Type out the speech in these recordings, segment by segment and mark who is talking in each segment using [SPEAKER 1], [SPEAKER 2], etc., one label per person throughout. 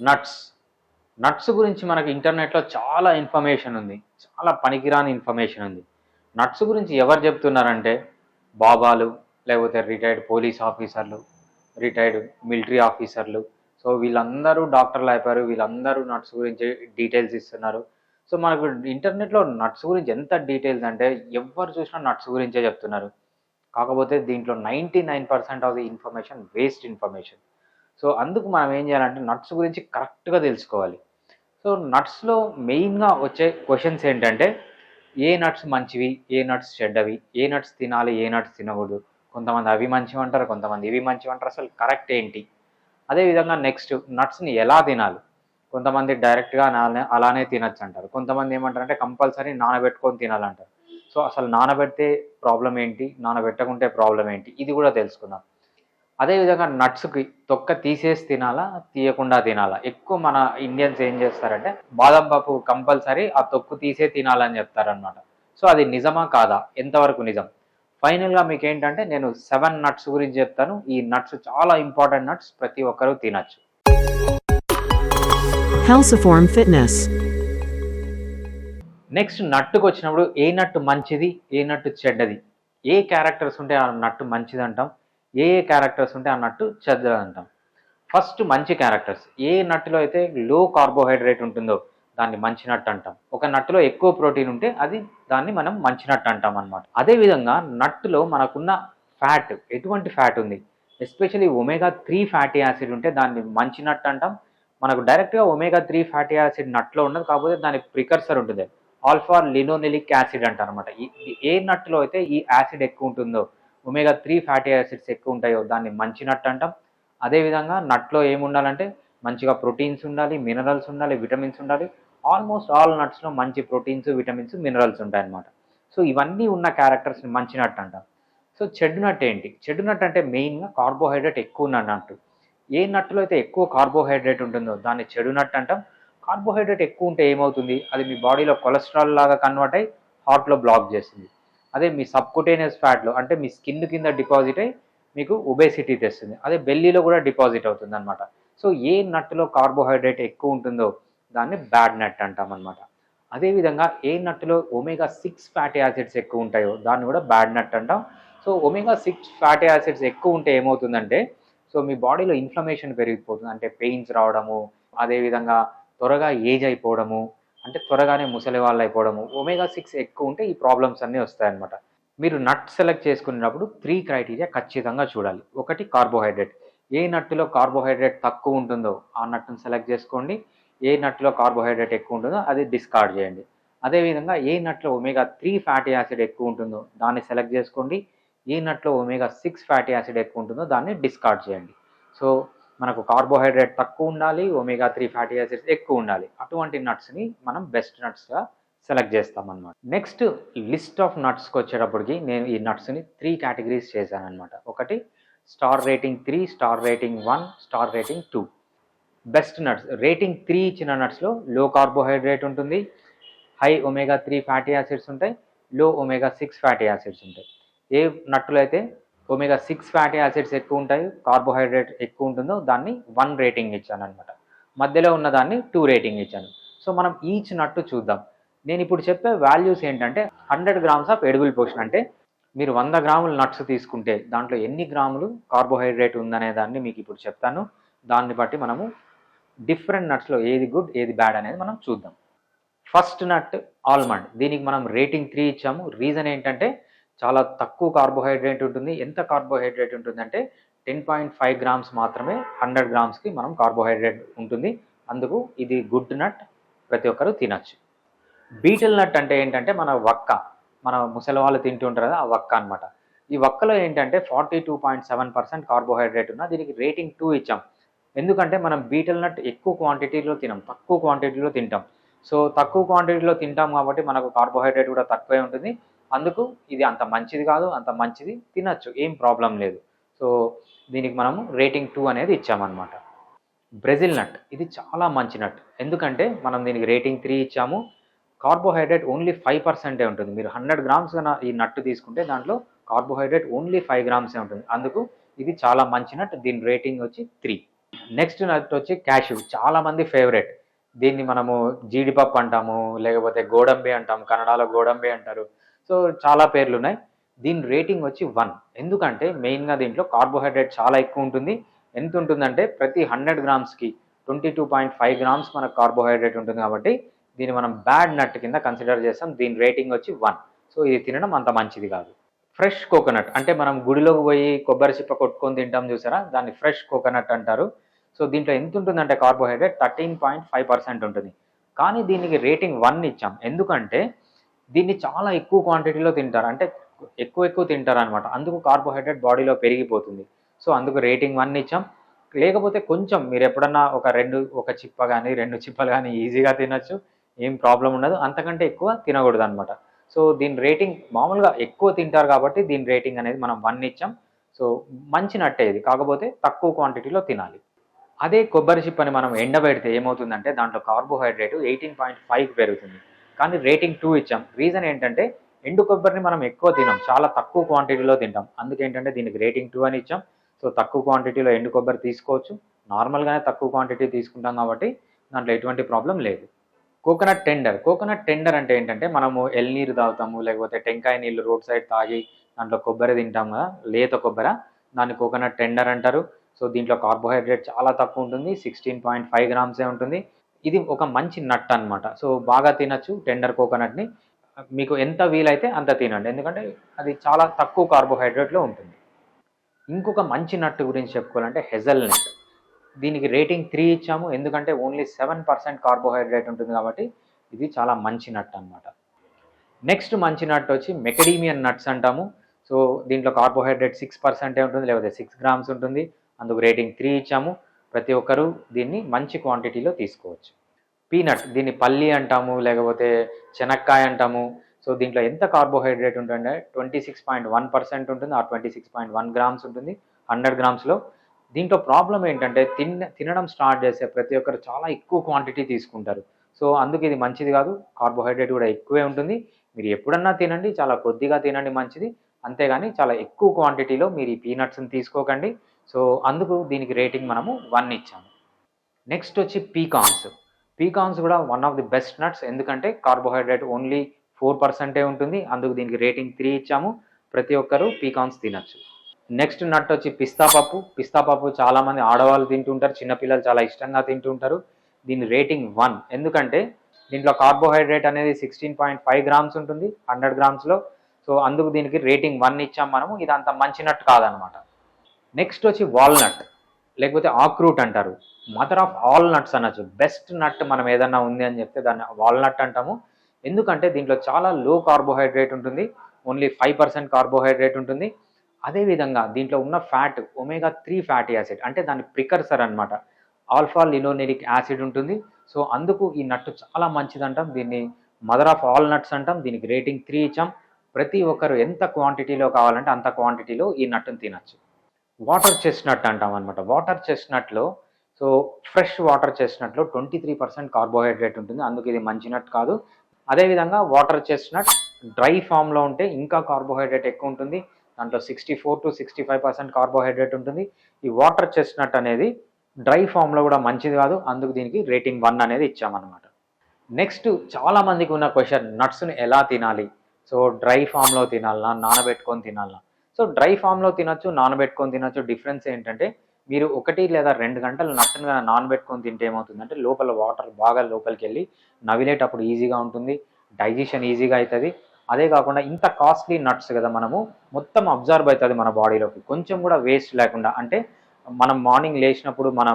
[SPEAKER 1] Nuts nuts గురించి మనకి ఇంటర్నెట్లో చాలా ఇన్ఫర్మేషన్ ఉంది. చాలా పనికిరాని ఇన్ఫర్మేషన్ ఉంది. నట్స్ గురించి ఎవరు చెప్తున్నారంటే బాబాలు లేకపోతే రిటైర్డ్ పోలీస్ ఆఫీసర్లు రిటైర్డ్ మిలిటరీ ఆఫీసర్లు సో వీళ్ళందరూ డాక్టర్లు అయిపోయారు. వీళ్ళందరూ నట్స్ గురించి డీటెయిల్స్ ఇస్తున్నారు. సో మనకు ఇంటర్నెట్లో నట్స్ గురించి ఎంత డీటెయిల్స్ అంటే ఎవరు చూసినా నట్స్ గురించే చెప్తున్నారు. కాకపోతే దీంట్లో ninety nine percent of the information waste information so అందుకు మనం ఏం చేయాలంటే నట్స్ గురించి కరెక్ట్గా తెలుసుకోవాలి. సో నట్స్లో మెయిన్గా వచ్చే క్వశ్చన్స్ ఏంటంటే ఏ నట్స్ మంచివి ఏ నట్స్ చెడ్డవి ఏ నట్స్ తినాలి ఏ నట్స్ తినకూడదు. కొంతమంది అవి మంచివి అంటారు కొంతమంది ఇవి మంచివి అంటారు. అసలు కరెక్ట్ ఏంటి? అదేవిధంగా నెక్స్ట్ నట్స్ని ఎలా తినాలి? కొంతమంది డైరెక్ట్గా అలానే అలానే తినచ్చు అంటారు. కొంతమంది ఏమంటారు అంటే కంపల్సరీ నానబెట్టుకొని తినాలంటారు. సో అసలు నానబెడితే ప్రాబ్లం ఏంటి? నానబెట్టకుంటే ప్రాబ్లం ఏంటి? ఇది కూడా తెలుసుకుందాం. అదేవిధంగా నట్స్కి తొక్క తీసేసి తినాలా తీయకుండా తినాలా? ఎక్కువ మన ఇండియన్స్ ఏం చేస్తారంటే బాదం పప్పు కంపల్సరీ ఆ తొక్కు తీసే తినాలని చెప్తారనమాట సో అది నిజమా కాదా? ఎంతవరకు నిజం? ఫైనల్గా మీకు ఏంటంటే నేను సెవెన్ నట్స్ గురించి చెప్తాను. ఈ నట్స్ చాలా ఇంపార్టెంట్ నట్స్ ప్రతి ఒక్కరూ తినచ్చు.
[SPEAKER 2] Fitness.
[SPEAKER 1] నెక్స్ట్ నట్టుకు వచ్చినప్పుడు ఏ నట్టు మంచిది ఏ నట్టు చెడ్డది? ఏ క్యారెక్టర్స్ ఉంటే ఆ నట్టు మంచిది అంటాం ఏ ఏ క్యారెక్టర్స్ ఉంటే ఆ నట్టు చెడ్డది అంటాం ఫస్ట్ మంచి క్యారెక్టర్స్ ఏ నట్టులో అయితే లో కార్బోహైడ్రేట్ ఉంటుందో దాన్ని మంచి నట్టు అంటాం. ఒక నట్టులో ఎక్కువ ప్రోటీన్ ఉంటే అది దాన్ని మనం మంచి నట్టు అంటాం అనమాట అదేవిధంగా నట్టులో మనకున్న ఫ్యాట్ ఎటువంటి ఫ్యాట్ ఉంది? Especially omega three fatty acid ఉంటే దాన్ని మంచి నట్టు అంటాం. మనకు డైరెక్ట్గా ఒమేగా త్రీ ఫ్యాటీ యాసిడ్ నట్లో ఉండదు కాకపోతే దాని ప్రికర్సర్ ఉంటుంది. ఆల్ఫా లినోనిలిక్ యాసిడ్ అంటారు అనమాట ఏ నట్టులో అయితే ఈ యాసిడ్ ఎక్కువ ఉంటుందో ఒమేగా త్రీ ఫ్యాటీ యాసిడ్స్ ఎక్కువ ఉంటాయో దాన్ని మంచి నట్టు అంటాం. అదేవిధంగా నట్లో ఏముండాలంటే మంచిగా ప్రోటీన్స్ ఉండాలి మినరల్స్ ఉండాలి విటమిన్స్ ఉండాలి. ఆల్మోస్ట్ ఆల్ నట్స్లో మంచి ప్రోటీన్స్ విటమిన్స్ మినరల్స్ ఉంటాయన్నమాట. సో ఇవన్నీ ఉన్న క్యారెక్టర్స్ని మంచి నట్ అంటాం. సో చెడు నట్ ఏంటి? చెడు నట్ అంటే మెయిన్గా కార్బోహైడ్రేట్ ఎక్కువ ఉన్న నట్టు ఏ నట్టులో అయితే ఎక్కువ కార్బోహైడ్రేట్ ఉంటుందో దాన్ని చెడు నట్ అంటాం. కార్బోహైడ్రేట్ ఎక్కువ ఉంటే ఏమవుతుంది? అది మీ బాడీలో కొలెస్ట్రాల్ లాగా కన్వర్ట్ అయ్యి హార్ట్లో బ్లాక్ చేస్తుంది. అదే మీ సబ్కుటేనియస్ ఫ్యాట్లో అంటే మీ స్కిన్ కింద డిపాజిట్ అయ్యి మీకు ఒబేసిటీ తెస్తుంది. అదే బెల్లీలో కూడా డిపాజిట్ అవుతుంది అనమాట సో ఏ నట్టులో కార్బోహైడ్రేట్ ఎక్కువ ఉంటుందో దాన్ని బ్యాడ్ నట్ అంటాం అనమాట అదేవిధంగా ఏ నట్టులో ఒమేగా సిక్స్ ఫ్యాటీ యాసిడ్స్ ఎక్కువ ఉంటాయో దాన్ని కూడా బ్యాడ్ నట్ అంటాం. So omega six fatty acids ఎక్కువ ఉంటే ఏమవుతుందంటే సో మీ బాడీలో ఇన్ఫ్లమేషన్ పెరిగిపోతుంది. అంటే పెయిన్స్ రావడము అదేవిధంగా త్వరగా ఏజ్ అయిపోవడము అంటే త్వరగానే ముసలి వాళ్ళు అయిపోవడము ఒమేగా సిక్స్ ఎక్కువ ఉంటే ఈ ప్రాబ్లమ్స్ అన్నీ వస్తాయన్నమాట. మీరు నట్ సెలెక్ట్ చేసుకునేటప్పుడు త్రీ క్రైటీరియా ఖచ్చితంగా చూడాలి. ఒకటి కార్బోహైడ్రేట్ ఏ నట్టులో కార్బోహైడ్రేట్ తక్కువ ఉంటుందో ఆ నట్టును సెలెక్ట్ చేసుకోండి. ఏ నట్టులో కార్బోహైడ్రేట్ ఎక్కువ ఉంటుందో అది డిస్కార్డ్ చేయండి. అదేవిధంగా ఏ నట్లో ఒమేగా త్రీ ఫ్యాటీ యాసిడ్ ఎక్కువ ఉంటుందో దాన్ని సెలెక్ట్ చేసుకోండి. ఏ నట్లో ఒమేగా సిక్స్ ఫ్యాటీ యాసిడ్ ఎక్కువ ఉంటుందో దాన్ని డిస్కార్డ్ చేయండి. సో మనకు కార్బోహైడ్రేట్ తక్కువ ఉండాలి ఒమేగా త్రీ ఫ్యాటీ యాసిడ్స్ ఎక్కువ ఉండాలి. అటువంటి నట్స్ని మనం బెస్ట్ నట్స్గా సెలెక్ట్ చేస్తామన్నమాట. నెక్స్ట్ లిస్ట్ ఆఫ్ నట్స్కి వచ్చేటప్పటికి నేను ఈ నట్స్ని త్రీ కేటగిరీస్ చేశాను అనమాట ఒకటి star rating three star rating one star rating two best nuts rating three ఇచ్చిన నట్స్లో లో కార్బోహైడ్రేట్ ఉంటుంది high omega three fatty acids ఉంటాయి low omega six fatty acids ఉంటాయి. ఏ నట్టులో అయితే ఒమేగా సిక్స్ ఫ్యాటీ యాసిడ్స్ ఎక్కువ ఉంటాయి కార్బోహైడ్రేట్ ఎక్కువ ఉంటుందో దాన్ని వన్ రేటింగ్ ఇచ్చాను అనమాట మధ్యలో ఉన్న దాన్ని టూ రేటింగ్ ఇచ్చాను. సో మనం ఈచ్ నట్టు చూద్దాం. నేను ఇప్పుడు చెప్పే వాల్యూస్ ఏంటంటే hundred grams of edible portion అంటే మీరు వంద గ్రాములు నట్స్ తీసుకుంటే దాంట్లో ఎన్ని గ్రాములు కార్బోహైడ్రేట్ ఉందనే దాన్ని మీకు ఇప్పుడు చెప్తాను. దాన్ని బట్టి మనము డిఫరెంట్ నట్స్లో ఏది గుడ్ ఏది బ్యాడ్ అనేది మనం చూద్దాం. ఫస్ట్ నట్ ఆల్మండ్ దీనికి మనం రేటింగ్ త్రీ ఇచ్చాము. రీజన్ ఏంటంటే చాలా తక్కువ కార్బోహైడ్రేట్ ఉంటుంది. ఎంత కార్బోహైడ్రేట్ ఉంటుందంటే టెన్ పాయింట్ ఫైవ్ గ్రామ్స్ మాత్రమే హండ్రెడ్ గ్రామ్స్కి మనం కార్బోహైడ్రేట్ ఉంటుంది. అందుకు ఇది గుడ్ నట్ ప్రతి ఒక్కరూ తినచ్చు. బీటల్ నట్ అంటే ఏంటంటే మన వక్క. మన ముసలి వాళ్ళు తింటుంటారు కదా ఆ వక్క అనమాట ఈ వక్కలో ఏంటంటే forty two point seven percent carbohydrate ఉన్న దీనికి రేటింగ్ టూ ఇచ్చాం. ఎందుకంటే మనం బీటల్ నట్ ఎక్కువ క్వాంటిటీలో తినం తక్కువ క్వాంటిటీలో తింటాం. సో తక్కువ క్వాంటిటీలో తింటాం కాబట్టి మనకు కార్బోహైడ్రేట్ కూడా తక్కువే ఉంటుంది. అందుకు ఇది అంత మంచిది కాదు అంత మంచిది తినచ్చు ఏం ప్రాబ్లం లేదు. సో దీనికి మనము రేటింగ్ టూ అనేది ఇచ్చామన్నమాట. బ్రెజిల్ నట్ ఇది చాలా మంచి నట్ ఎందుకంటే మనం దీనికి రేటింగ్ త్రీ ఇచ్చాము. కార్బోహైడ్రేట్ ఓన్లీ ఫైవ్ పర్సెంటే ఉంటుంది. మీరు హండ్రెడ్ గ్రామ్స్ కన్నా ఈ నట్టు తీసుకుంటే దాంట్లో కార్బోహైడ్రేట్ ఓన్లీ ఫైవ్ గ్రామ్సే ఉంటుంది. అందుకు ఇది చాలా మంచి నట్ దీని రేటింగ్ వచ్చి త్రీ నెక్స్ట్ నట్ వచ్చి క్యాష్యూ చాలా మంది ఫేవరెట్ దీన్ని మనము జీడిపప్పు అంటాము లేకపోతే గోడంబి అంటాము కన్నడలో గోడంబి అంటారు. సో చాలా పేర్లు ఉన్నాయి దీని రేటింగ్ వచ్చి వన్. ఎందుకంటే మెయిన్గా దీంట్లో కార్బోహైడ్రేట్ చాలా ఎక్కువ ఉంటుంది. ఎంత ఉంటుందంటే ప్రతి hundred గ్రామ్స్కి twenty two point five grams మనకు కార్బోహైడ్రేట్ ఉంటుంది కాబట్టి దీన్ని మనం బ్యాడ్ నట్ కింద కన్సిడర్ చేస్తాం. దీని రేటింగ్ వచ్చి వన్. సో ఇది తినడం అంత మంచిది కాదు. ఫ్రెష్ కోకోనట్ అంటే మనం గుడిలోకి పోయి కొబ్బరి చిప్ప కొట్టుకొని తింటాం చూసారా? దాన్ని ఫ్రెష్ కోకోనట్ అంటారు. సో దీంట్లో ఎంత ఉంటుందంటే carbohydrate thirteen point five percent ఉంటుంది. కానీ దీనికి రేటింగ్ వన్ ఇచ్చాం. ఎందుకంటే దీన్ని చాలా ఎక్కువ క్వాంటిటీలో తింటారు. అంటే ఎక్కువ ఎక్కువ తింటారు అనమాట అందుకు కార్బోహైడ్రేట్ బాడీలో పెరిగిపోతుంది. సో అందుకు రేటింగ్ వన్ ఇచ్చాం. లేకపోతే కొంచెం మీరు ఎప్పుడన్నా ఒక రెండు ఒక చిప్ప కానీ రెండు చిప్పలు కానీ ఈజీగా తినొచ్చు. ఏం ప్రాబ్లం ఉండదు. అంతకంటే ఎక్కువ తినకూడదు అనమాట సో దీని రేటింగ్ మామూలుగా ఎక్కువ తింటారు కాబట్టి దీని రేటింగ్ అనేది మనం వన్ ఇచ్చాం. సో మంచి నట్టే ఇది. కాకపోతే తక్కువ క్వాంటిటీలో తినాలి. అదే కొబ్బరి చిప్పని మనం ఎండబెడితే ఏమవుతుందంటే దాంట్లో కార్బోహైడ్రేట్ ఎయిటీన్ పాయింట్ ఫైవ్ పెరుగుతుంది. కానీ రేటింగ్ టూ ఇచ్చాం. రీజన్ ఏంటంటే ఎండు కొబ్బరిని మనం ఎక్కువ తినాం. చాలా తక్కువ క్వాంటిటీలో తింటాం. అందుకేంటంటే దీనికి రేటింగ్ టూ అని ఇచ్చాం. సో తక్కువ క్వాంటిటీలో ఎండు కొబ్బరి తీసుకోవచ్చు. నార్మల్గానే తక్కువ క్వాంటిటీ తీసుకుంటాం కాబట్టి దాంట్లో ఎటువంటి ప్రాబ్లం లేదు. Coconut tender. కోకోనట్ టెండర్ అంటే ఏంటంటే మనము ఎల్నీరు తాగుతాము లేకపోతే టెంకాయ నీళ్ళు రోడ్ సైడ్ తాగి దాంట్లో కొబ్బరి తింటాం కదా లేత కొబ్బరి. దాన్ని కోకోనట్ టెండర్ అంటారు. సో దీంట్లో కార్బోహైడ్రేట్ చాలా తక్కువ ఉంటుంది. సిక్స్టీన్ పాయింట్ ఫైవ్ గ్రామ్సే ఉంటుంది. ఇది ఒక మంచి నట్ అన్నమాట. సో బాగా తినచ్చు టెండర్ కోకోనట్ని మీకు ఎంత వీలైతే అంత తినండి. ఎందుకంటే అది చాలా తక్కువ కార్బోహైడ్రేట్లో ఉంటుంది. ఇంకొక మంచి నట్టు గురించి చెప్పుకోవాలంటే హెజల్ నట్. దీనికి రేటింగ్ త్రీ ఇచ్చాము. ఎందుకంటే ఓన్లీ సెవెన్ పర్సెంట్ కార్బోహైడ్రేట్ ఉంటుంది కాబట్టి ఇది చాలా మంచి నట్ అన్నమాట. నెక్స్ట్ మంచి నట్ వచ్చి మెకడీమియన్ నట్స్ అంటాము. సో దీంట్లో కార్బోహైడ్రేట్ సిక్స్ పర్సెంటే ఉంటుంది లేకపోతే సిక్స్ గ్రామ్స్ ఉంటుంది. అందుకు రేటింగ్ త్రీ ఇచ్చాము. ప్రతి ఒక్కరూ దీన్ని మంచి క్వాంటిటీలో తీసుకోవచ్చు. పీనట్ దీన్ని పల్లి అంటాము లేకపోతే శనక్కాయ అంటాము. సో దీంట్లో ఎంత కార్బోహైడ్రేట్ ఉంటుందంటే twenty six point one percent ఉంటుంది ఆ twenty six point one grams ఉంటుంది హండ్రెడ్ గ్రామ్స్లో దీంట్లో ప్రాబ్లం ఏంటంటే తిన్న తినడం స్టార్ట్ చేస్తే ప్రతి ఒక్కరు చాలా ఎక్కువ క్వాంటిటీ తీసుకుంటారు. సో అందుకు ఇది మంచిది కాదు కార్బోహైడ్రేట్ కూడా ఎక్కువే ఉంటుంది. మీరు ఎప్పుడన్నా తినండి చాలా కొద్దిగా తినండి మంచిది. అంతేగాని చాలా ఎక్కువ క్వాంటిటీలో మీరు ఈ పీనట్స్ని తీసుకోకండి. సో అందుకు దీనికి రేటింగ్ మనము వన్ ఇచ్చాము. నెక్స్ట్ వచ్చి పీకాన్స్ పీకాన్స్ కూడా one of the best nuts ఎందుకంటే కార్బోహైడ్రేట్ ఓన్లీ ఫోర్ పర్సెంటే ఉంటుంది. అందుకు దీనికి రేటింగ్ త్రీ ఇచ్చాము. ప్రతి ఒక్కరూ పీకాన్స్ తినచ్చు. నెక్స్ట్ నట్ వచ్చి పిస్తా పప్పు. పిస్తా పప్పు చాలామంది ఆడవాళ్ళు తింటుంటారు. చిన్నపిల్లలు చాలా ఇష్టంగా తింటుంటారు. దీని రేటింగ్ వన్ ఎందుకంటే దీంట్లో కార్బోహైడ్రేట్ అనేది సిక్స్టీన్ పాయింట్ ఫైవ్ గ్రామ్స్ ఉంటుంది. హండ్రెడ్ గ్రామ్స్లో సో అందుకు దీనికి రేటింగ్ వన్ ఇచ్చాం మనము. ఇది అంత మంచి నట్ కాదనమాట. నెక్స్ట్ వచ్చి వాల్నట్ లేకపోతే ఆక్రూట్ అంటారు. మదర్ ఆఫ్ ఆల్ నట్స్ అనొచ్చు. బెస్ట్ నట్ మనం ఏదన్నా ఉంది అని చెప్తే దాన్ని వాల్నట్ అంటాము. ఎందుకంటే దీంట్లో చాలా లో కార్బోహైడ్రేట్ ఉంటుంది. ఓన్లీ ఫైవ్ పర్సెంట్ కార్బోహైడ్రేట్ ఉంటుంది. అదేవిధంగా దీంట్లో ఉన్న fat omega three fatty acid అంటే దాని ప్రికర్సర్ అనమాట ఆల్ఫా లినోనిరిక్ యాసిడ్ ఉంటుంది. సో అందుకు ఈ నట్టు చాలా మంచిది అంటాం దీన్ని మదర్ ఆఫ్ ఆల్ నట్స్ అంటాం. దీనికి రేటింగ్ త్రీ ఇచ్చాం. ప్రతి ఒక్కరు ఎంత క్వాంటిటీలో కావాలంటే అంత క్వాంటిటీలో ఈ నట్టును తినచ్చు. వాటర్ చెస్ట్నట్ అంటాం అనమాట వాటర్ చెస్ట్నట్లో సో ఫ్రెష్ వాటర్ చెస్ట్నట్లో ట్వంటీ త్రీ పర్సెంట్ కార్బోహైడ్రేట్ ఉంటుంది. అందుకు ఇది మంచి నట్ కాదు. అదేవిధంగా వాటర్ చెస్ట్నట్ డ్రై ఫామ్లో ఉంటే ఇంకా కార్బోహైడ్రేట్ ఎక్కువ ఉంటుంది. దాంట్లో sixty four to sixty five percent carbohydrate ఉంటుంది. ఈ వాటర్ చెస్ట్నట్ అనేది డ్రై ఫామ్లో కూడా మంచిది కాదు. అందుకు దీనికి రేటింగ్ వన్ అనేది ఇచ్చామన్నమాట. నెక్స్ట్ చాలా మందికి ఉన్న క్వశ్చన్ నట్స్ని ఎలా తినాలి? సో డ్రై ఫామ్లో తినాలనా? నానబెట్టుకొని తినాలనా? సో డ్రై ఫామ్లో తినొచ్చు నానబెట్టుకొని తినొచ్చు. డిఫరెన్స్ ఏంటంటే మీరు ఒకటి లేదా రెండు గంటలు నట్టును నానబెట్టుకొని తింటే ఏమవుతుందంటే లోపల వాటర్ బాగా లోపలికి వెళ్ళి నవిలేటప్పుడు ఈజీగా ఉంటుంది. డైజెషన్ ఈజీగా అవుతుంది అదే కాకుండా ఇంత కాస్ట్లీ నట్స్ కదా మనము మొత్తం అబ్జర్వ్ అవుతుంది మన బాడీలోకి. కొంచెం కూడా వేస్ట్ లేకుండా అంటే మనం మార్నింగ్ లేచినప్పుడు మన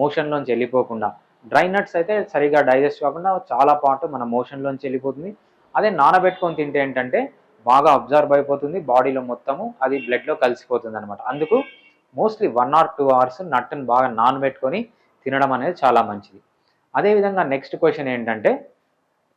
[SPEAKER 1] మోషన్లోంచి వెళ్ళిపోకుండా డ్రై నట్స్ అయితే సరిగా డైజెస్ట్ కాకుండా చాలా పాటు మన మోషన్లోంచి వెళ్ళిపోతుంది. అదే నానబెట్టుకొని తింటే ఏంటంటే బాగా అబ్జర్వ్ అయిపోతుంది బాడీలో మొత్తము అది బ్లడ్లో కలిసిపోతుంది అనమాట అందుకు mostly one or two hours నట్టును బాగా నానబెట్టుకొని తినడం అనేది చాలా మంచిది. అదేవిధంగా నెక్స్ట్ క్వశ్చన్ ఏంటంటే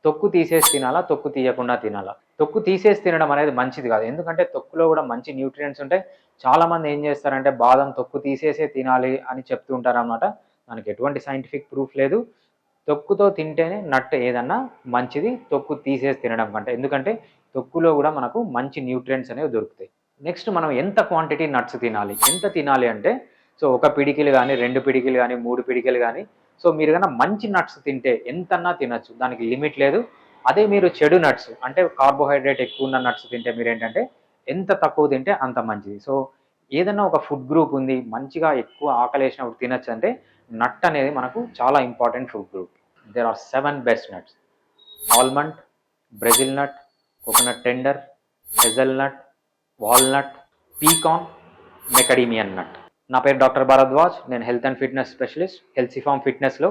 [SPEAKER 1] తొక్కు తీసేసి తినాలా తొక్కు తీయకుండా తినాలా? తొక్కు తీసేసి తినడం అనేది మంచిది కాదు. ఎందుకంటే తొక్కులో కూడా మంచి న్యూట్రియంట్స్ ఉంటాయి. చాలామంది ఏం చేస్తారంటే బాదం తొక్కు తీసేసే తినాలి అని చెప్తూ ఉంటారు అనమాట దానికి ఎటువంటి సైంటిఫిక్ ప్రూఫ్ లేదు. తొక్కుతో తింటేనే నట్ ఏదన్నా మంచిది తొక్కు తీసేసి తినడం కంటే. ఎందుకంటే తొక్కులో కూడా మనకు మంచి న్యూట్రియంట్స్ అనేవి దొరుకుతాయి. నెక్స్ట్ మనం ఎంత క్వాంటిటీ నట్స్ తినాలి? ఎంత తినాలి అంటే సో ఒక పిడికిలు కానీ రెండు పిడికిలు కానీ మూడు పిడికిలు కానీ సో మీరు కన్నా మంచి నట్స్ తింటే ఎంతన్నా తినచ్చు. దానికి లిమిట్ లేదు. అదే మీరు చెడు నట్స్ అంటే కార్బోహైడ్రేట్ ఎక్కువ ఉన్న నట్స్ తింటే మీరు ఏంటంటే ఎంత తక్కువ తింటే అంత మంచిది. సో ఏదైనా ఒక ఫుడ్ గ్రూప్ ఉంది మంచిగా ఎక్కువ ఆకలి వేసినప్పుడు తినచ్చు అంటే నట్ అనేది మనకు చాలా important food group there are seven best nuts almond Brazil nut coconut tender hazel nut walnut pecan macadamia nut నా పేరు డాక్టర్ భారద్వాజ్. నేను health and fitness specialist. Healthy form ఫిట్నెస్లో.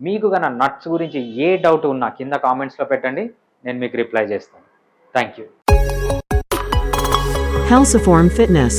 [SPEAKER 1] మీకు గన నట్స్ గురించి ఏ డౌట్ ఉన్నా కింద కామెంట్స్లో పెట్టండి. నేను మీకు రిప్లై చేస్తాను. Thank you
[SPEAKER 2] Healthiform Fitness.